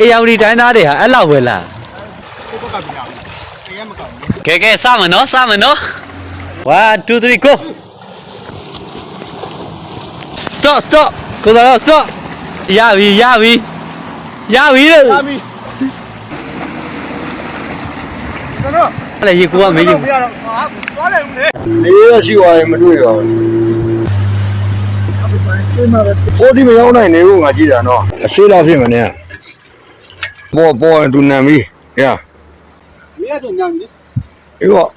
အေယာဝတီတိုင်းသားတွေဟာအဲ့လောက်ပဲလားကိုဘက်ကပြောင်းတယ်မကောင်းဘူးကဲကဲစမယ်နော်စမယ်နော်1 2 3 go stop stop ကိုသားတော့ stop ရပြီရပြီရပြီလေလာပြီကျွန်တော်အဲ့လေရေကူကမေးရင်မရတော့ဟာသွားတယ်ဦးလေလေးရရှိသွားရင်မတွေ့ပါဘူးဖိုးဒီမရောက်နိုင်နေဘူးငါကြည့်တာနော်အရှိလားဖြစ်မနေ ပေါ်ပေါ်တူနံပြီရမရတော့ညံပြီအေးပေါ့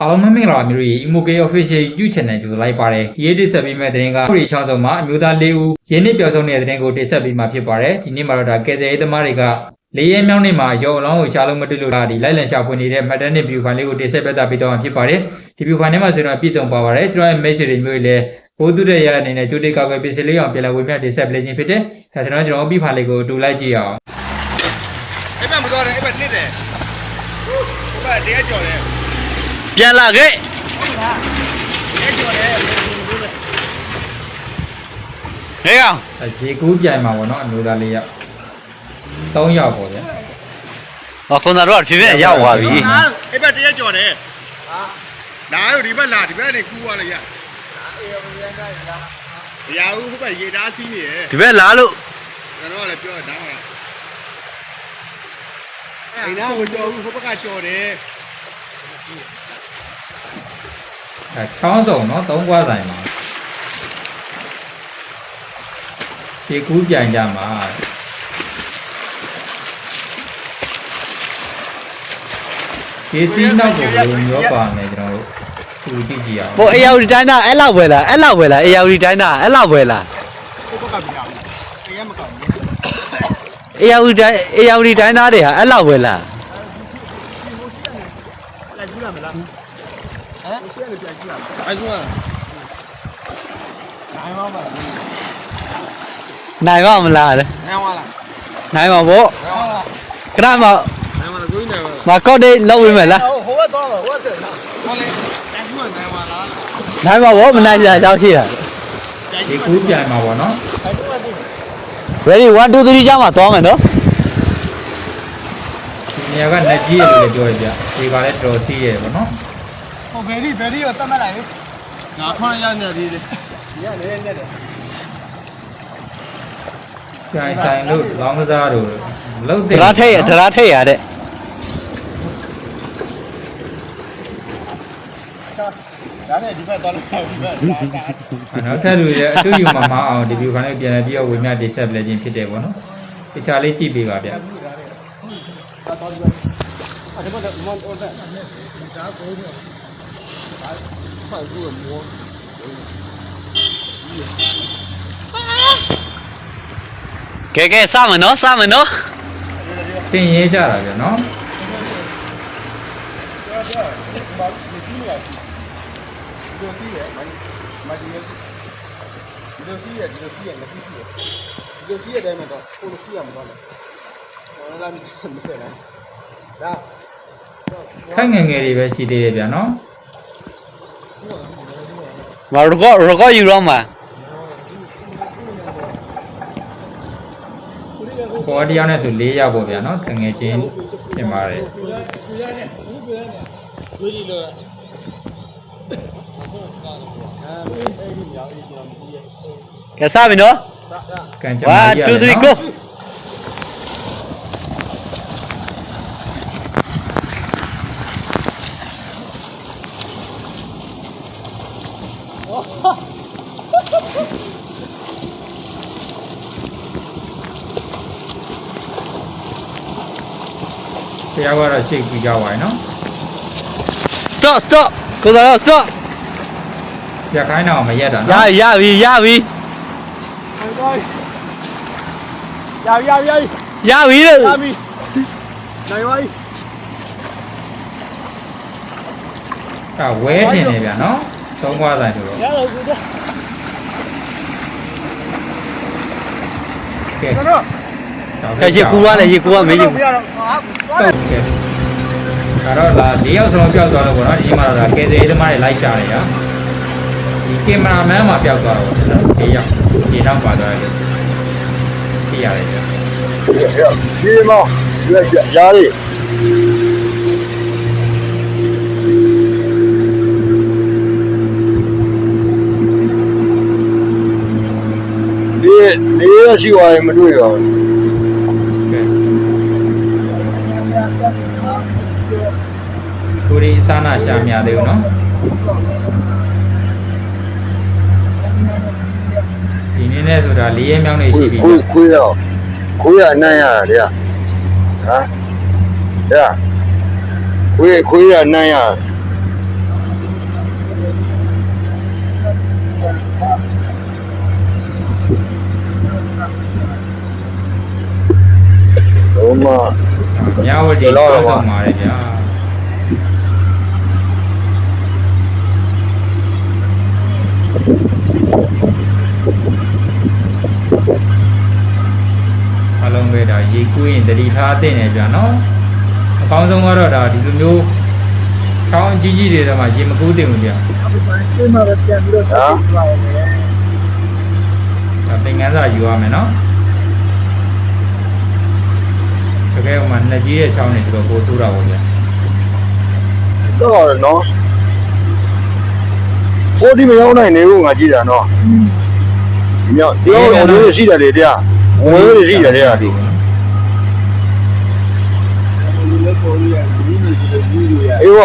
အားလုံးမင်္ဂလာပါမျိုးတွေ Imoke Official YouTube Channel ကြိုဆိုလိုက်ပါတယ်ဒီနေ့တင်ဆက်ပေးမယ့်တဲ့တင်ကပြည်ချောင်းစုံမှာအမျိုးသား၄ဦးရင်းနှီးပျော်ဆုံးနေတဲ့တဲ့တင်ကိုတင်ဆက်ပေးမှာဖြစ်ပါတယ်ဒီနေ့မှာတော့ဒါကယ်ဆယ်ရေးသမားတွေကလေးရဲမြောင်းနေမှာရောအလောင်းကိုရှာလို့မတွေ့လို့ဒါဒီလိုက်လံရှာဖွေနေတဲ့ Matter နဲ့ View File လေးကိုတင်ဆက်ပေးတာပြီးတော့မှာဖြစ်ပါတယ်ဒီ View File ထဲမှာဆိုတော့ပြည့်စုံပါပါတယ်ကျွန်တော်ရဲ့ message တွေမျိုးတွေလည်းဘိုးသူတဲ့ရအနေနဲ့ကြိုတေကောက်ပဲပစ္စည်းလေးအောင်ပြန်လည်ဝေမျှတင်ဆက်ပေးခြင်းဖြစ်တယ်ဒါဆိုတော့ကျွန်တော်ပြီးဖာလေးကိုတူလိုက်ကြည့်အောင် အဲ့ဘက်မသွားတယ်အဲ့ဘက်နစ်တယ်ဟိုဘက်တရားကြော်တယ်ပြန်လာခဲ့တရားကြော်တယ်ဟေးကောင်ရေကူးပြိုင်မှာပေါ့နော်အမျိုးသားလေးယောက်၃ယောက်ပေါ့ဗျာဟောခွန်သာတော့ဖြည်းဖြည်းရောက်သွားပြီအဲ့ဘက်တရားကြော်တယ်ဟာဒါတို့ဒီဘက်လာဒီဘက်နေကူသွားလိုက်ရမရဘူးဟိုဘက်ရေသားစီးနေတယ်ဒီဘက်လာလို့ကျွန်တော်ကလည်းပြောတာမှာ အိမ်သားကိုကြော်ဘူးဟိုဘက်ကကြော်တယ် အဲချောင်းစုံเนาะသုံးခွားဆိုင်မှာဒီကူးပြိုင်ကြမှာဒီစီနောက်ကိုဘယ်လိုမျိုးပါမယ်ကျွန်တော်တို့သူကြည့်ကြည့်အောင် ဟိုအေယာဝတီတိုင်းသားအဲ့လောက်ပဲလားအဲ့လောက်ပဲလားအေယာဝတီတိုင်းသားအဲ့လောက်ပဲလား ကိုဘက်ကပြောင်းတယ်တရားမကောင်းဘူး အေယာဝတီတိုင်းအေယာဝတီတိုင်းသားတွေဟာအဲ့လောက်ပဲလားလိုက်ကြည့်ရမလားဟမ်ရှင်းနေပြန်ကြည့်ရမယ်အဲ့ဒါနိုင်ပါပါနိုင်ပါမလားလေနိုင်ပါလားနိုင်ပါဗောနိုင်ပါလားခဏမနိုင်ပါလားကိုင်းနိုင်ပါလားမကော့ဒေးလောက်ဝင်မယ်လားဟိုဟိုဘက်သွားပါဟိုဘက်ဆက်နော်ဟုတ်လေအဲ့ဒါနိုင်ပါလားနိုင်ပါဗောမနိုင်ကြကြောက်ရှိတာဒီကူးပြိုင်မှာပေါ့နော် ready 1 2 3ကြောင်းမှာသွားမယ်နော်ဒီနေရာကလက်ကြီးရလို့လည်းပြောရကြဒီကလည်းတော်စီးရပေါ့နော်ဟိုဘယ်ဒီဘယ်ဒီကိုတတ်မှတ်လိုက်လေငါခွန်ရနေသေးတယ်ညနေနေတယ်ပြိုင်ဆိုင်လို့လောင်းကစားတို့လုံးဒရာထိတ်ရဒရာထိတ်ရတဲ့ ဒါနဲ့ဒီဘက်သွားလိုက်ဒီဘက်နောက်ထပ်လူတွေအတူယူမှာမအောင်ဒီဗီဒီယိုခိုင်းလေးပြန်လည်ပြီးတော့ဝေမျှတင်ဆက်ပေးခြင်းဖြစ်တယ်ပေါ့နော်တခြားလေးကြည့်ပေးပါဗျအဲ့ဒါတော့မန်အော်ဒါဒါကိုဒါဖိုင်ကူမောကဲကဲစမယ်နော်စမယ်နော်တင်ရေးကြတာဗျနော် ဒီလိုစီးရမမဒီလိုဒီလိုစီးရဒီလိုစီးရလက်စီးရဒီလိုစီးရတိုင်းမှာတော့ကိုလိုစီးရမှာတော့လေဟောလာမမဆက်လားဒါခိုင်ငယ်ငယ်တွေပဲရှိသေးတယ်ဗျနော်မရကောရကောယူတော့မှာပေါ်တရားနဲ့ဆို၄ရောက်ပေါ့ဗျနော်တငယ်ချင်းထင်ပါတယ် ကဲစပြီနော်ကံကြမ္မာကြီး1 2 3ရတယ် go နော်တရားကတော့ရှေ့ကြည့်ကြပါရနော် stop stop ကိုသားတော့ stop ပြခိုင်းတော့မရက်တာရနော်ရပြီရပြီရရရရရပြီလေရပြီနိုင်ပါပြီအဲဝဲတင်နေဗျနော်သုံးခွားဆိုင်ဆိုတော့ရတော့ကူတော့ကဲကျွန်တော်ကဲရေကူရလေရေကူရမေးရင်မရတော့ဟာသွားတယ်ကဲဒါတော့လာ၄ယောက်စလုံးပျောက်သွားတော့ဗောနော်ဒီမှာတော့ကယ်ဆယ်ရေးသမားတွေလိုက်ရှာနေတာ ဒီကင်မရာမန်မှာပျောက်သွားတော့ဗောနော်၄ယောက်ခြေထောက်ပါသွားတယ်လို့သိရတယ်ဗျဒီမောင်ဒီရားလေးဒီဒီရရှိသွားရင်မတွေ့ရဘူးကဲကိုရီအစာနာရှာမြသေးဘူးနော်ဒီ နေ့နဲ့ဆိုတာ၄ရက်မြောက်နေရှိပြီခွေးခွေးရခွေးရအနံ့ရတာလေဟမ်ရခွေးခွေးရအနံ့ရဘုမမြဝတီကျောင်းဆောင်ပါတယ်ဗျာအလုံးပဲဒါရေ ကူးရင်တတိထားတဲ့နေဗျာနော်အကောင်းဆုံးကတော့ဒါဒီလိုမျိုးချောင်းကြီးကြီးတွေထဲမှာရေမကူးတင်ဘူးဗျာဒီမှာပဲပြန်ပြီးတော့ဆက်ပြီးသွားအောင်လေဒါသင်္ကန်းစာယူရမယ်နော်တကယ်ဟိုမှာနှစ်ကြီးရဲ့ချောင်းနေဆိုတော့ပိုဆိုးတာပေါ့ဗျာတော့နော်ဖိုးဒီမရောက်နိုင်နေဘူးငါကြည့်တာနော်ညောဒီတော့ဝင်ရှိတယ်လေတရားဝင်ရှိတယ်တရားဒီ ဒီလိုပေါ်ရည်ဒီနေ့ဒီလိုဗီဒီယိုရ အေးဝ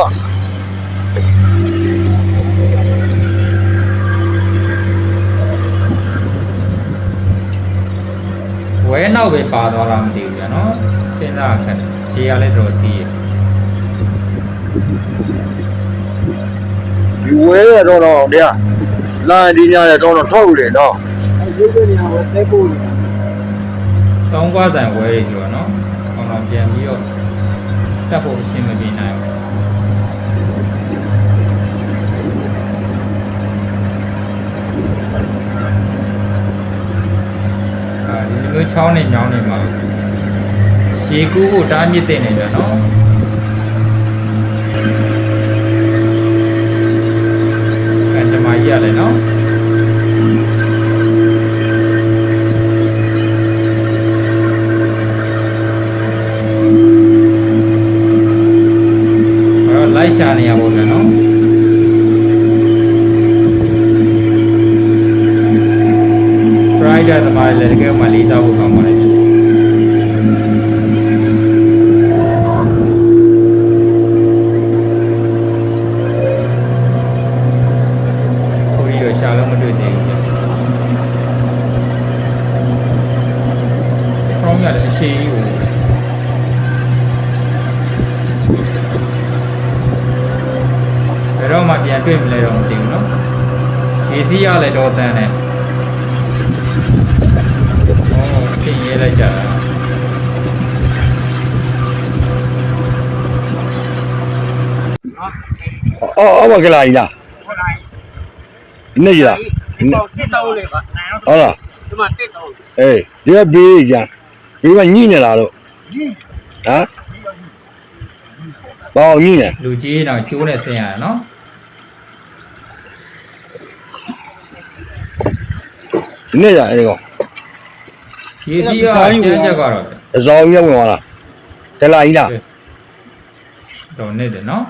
ဝဲနောက်ပဲပါသွားတာမသိဘူးဗျာနော်စဉ်းစားခက်တယ်ခြေရလဲတော်စီးရဒီဝဲရတော့တော့တရားလာဒီညရတော့တော့ထောက်တယ်နော်ရုပ်တဲ့နေရာကိုတဲဖို့နေတောင်းကွာဆိုင်ဝဲတွေဆိုတော့နော်အောင်တော့ပြန်ပြီးတော့ တက်ဖို့အဆင်မပြေနိုင်ဘူးအာဒီလိုမျိုးချောင်းနေမြောင်းနေမှာရေကူးဖို့တားမြစ်တဲ့နေကြနော်အဲကျွန်မကြီးရတယ်နော် အဲ့တော့လိုက်ရှာနေရပါဘူးနော်ပ ရိုက်တာသမားတွေလည်းတကယ်မှလေးစားဖို့ကောင်းပါတယ်ကိုရီရောရှာလို့မတွေ့သေးဘူးဗျ။ခေါင်းရတယ်အရှိကြီးကို ဘယ်တော့မှပြန်တွေ့မလဲတော့မသိဘူးเนาะရေစီးရလဲတော့တန်းတယ် င်ရဲလိုက်ကြတာအော်အော်ဘာကလာကြီးလားဟုတ်လားနေကြီးလားတက်တော့လေပါဟုတ်လားဒီမှာတက်တော့အေးဒီကဘေးကြီးကြာဒီကညိနေလားတော့ညိဟမ်ဘာညိနေလူကြီးတော့ကျိုးနေဆင်းရတယ်နော်နေရအဲ့ကောင် ရေစီးကကျန်းချက်ကတော့အစောကြီးဝင်သွားလားဒလာကြီးလားတော့နေတယ်နော်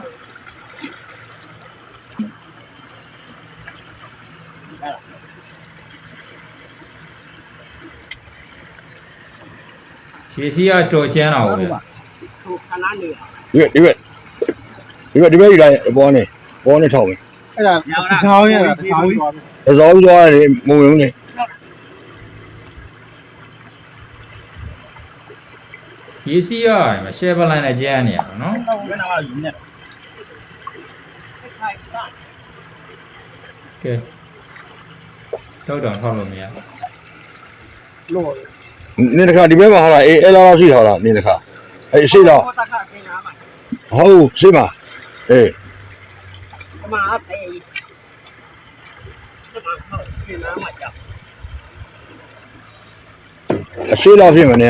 ရေစီးကတော်ကျန်းတာဟုတ်လားဟိုခဏနေရဒီဘက်ဒီဘက်ဒီဘက်ဒီဘက်ယူလိုက်ဘောနဲ့ဘောနဲ့ထောက်မယ်အဲ့ဒါတစ်ခါရတာတစ်ခါပြီးအစောကြီးသွားတယ်မုံလုံးနဲ့ ရေးစီးရတယ်မ share balance နဲ့ကျန်နေရပါနော်ကဲတောက်တောင်ထောက်လို့မရလို့နေတခါဒီဘက်မှာဟာလားအေးအဲ့လောက်ရှိထားလားနေတခါအေးရှိတော့ဟုတ်ရှိမှာအေးအမအဖေအရှိလောက်ဖြစ်မနေ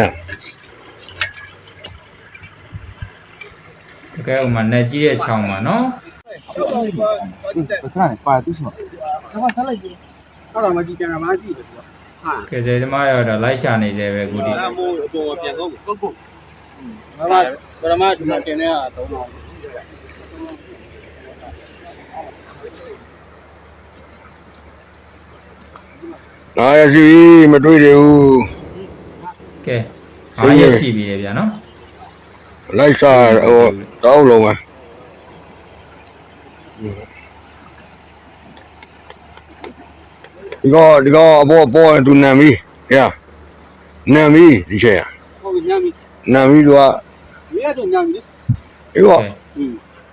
တကယ်ဥမာနဲ့ကြီးရဲ့ချောင်းမှာနော်ခဏပါတူးချောတော့ဆက်လိုက်ပြီအဲ့ဒါမှကြည့်ကြတာမှကြည့်တယ်ကွာဟာကဲစေသမားရောတော့လိုက်ရှာနေသေးပဲအခုဒီအဲ့မိုးအပေါ်ပြန်ကုန်ကုတ်ကုတ်ဘာမှပရမတ်ဒီမှာတင်နေတာသုံးတော့ငါရစီမတွေ့သေးဘူးကဲအားရရှိပြီလေဗျာနော် လိုက်စားဟိုတောင်းလုံးပဲဒီကောဒီကောအပေါ်ပေါ်ရင်သူနံပြီဟဲ့နံပြီဒီချက်ရဟုတ်ညမ်းပြီနံပြီသူကမရတော့ညမ်းပြီဒီကောဟင်း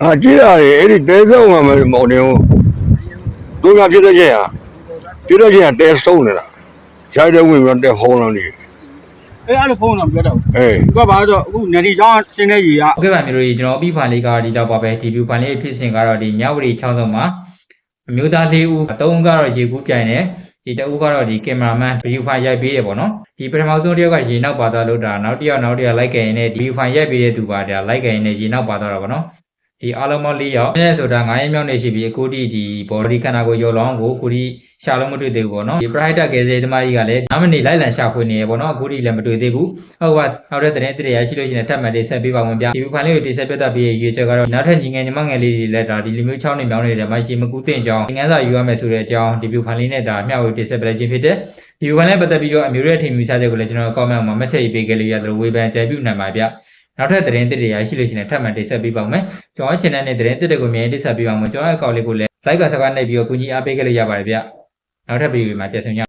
အာကြည့်ရတယ်အဲ့ဒီတဲဆုံးမှာမမောင်နေဘူးသူကဖြစ်တဲ့ချက်ရဖြစ်တဲ့ချက်ကတဲဆုံးနေတာရိုက်တဲ့ဝင်ပြီးတော့တဲဖုံးလောင်းနေ အေးအဲ့လိုဖုန်းတော့ပြောတော့အေးသူကဘာတော့အခုနေဒီကျောင်းဆင်းနေကြီးကဟုတ်ကဲ့ပါမျိုးကြီးကျွန်တော်အပြီးဖိုင်လေးကဒီတော့ပါပဲဒီ view ဖိုင်လေးဖြစ်စဉ်ကတော့ဒီမြဝတီ6ဆုံးမှာအမျိုးသား၄ဦးအသုံးကတော့ရေကူးပြိုင်တယ်ဒီတအူးကတော့ဒီကင်မရာမန် view ဖိုင်ရိုက်ပေးတယ်ပေါ့နော်ဒီပထမဆုံးတစ်ယောက်ကရေနောက်ပါသွားလို့ဒါနောက်တစ်ယောက်နောက်တစ်ယောက်လိုက်ကြရင်လည်းဒီ view ဖိုင်ရိုက်ပေးတဲ့သူပါဒါလိုက်ကြရင်လည်းရေနောက်ပါသွားတာပေါ့နော် ဒီအားလုံးပေါင်း၄ယောက်အဲဆိုတာ9ရက်မြောက်နေရှိပြီအခုဒီဒီ body ခန္ဓာကိုယ်ရောလောင်းကိုအခုဒီရှာလုံးမတွေ့သေးဘူးပေါ့နော်ဒီ private ကယ်ဆယ်ဓမ္မကြီးကလည်း9မိနစ်လိုက်လံရှာဖွေနေရပေါ့နော်အခုဒီလည်းမတွေ့သေးဘူးဟုတ်ပါနောက်တဲ့တဲ့တဲ့ရရှိလို့ရှိရင်ထပ်မံလေးဆက်ပေးပါဝင်ဗျဒီ view ဖိုင်လေးကိုတိဆက်ပြတ်ပြီးရွေးချက်ကတော့နောက်ထပ်ညီငယ်ညီမငယ်လေးတွေလည်းဒါဒီလိုမျိုး6နှစ်မြောင်းနေတဲ့မရှိမကူတင်ကြောင်းငန်းစာယူရမယ်ဆိုတဲ့အကြောင်းဒီ view ဖိုင်လေးနဲ့ဒါမျှဝေတိဆက်ပြခြင်းဖြစ်တဲ့ဒီ view ဖိုင်လေးပတ်သက်ပြီးတော့အမျိုးရဲ့ထင်မြင်စားချက်ကိုလည်းကျွန်တော် comment မှာမှတ်ချက်ရေးပေးခဲ့လို့ရတယ်ဝေဖန်ကြပြနိုင်ပါဗျ နောက်ထပ်သတင်းတစ်တွေရရှိလို့ရှိရင်ထပ်မံတိဆက်ပေးပါဦးမယ်ကျွန်တော် channel နဲ့သတင်းတစ်တွေကိုမြင်တိဆက်ပေးပါဦးမယ်ကျွန်တော်ရဲ့အကောင့်လေးကိုလည်း like က subscribe နဲ့ပြီးတော့ကူညီအားပေးခဲ့လို့ရပါတယ်ဗျနောက်ထပ်ဗီဒီယိုမှာပြန်ဆုံကြ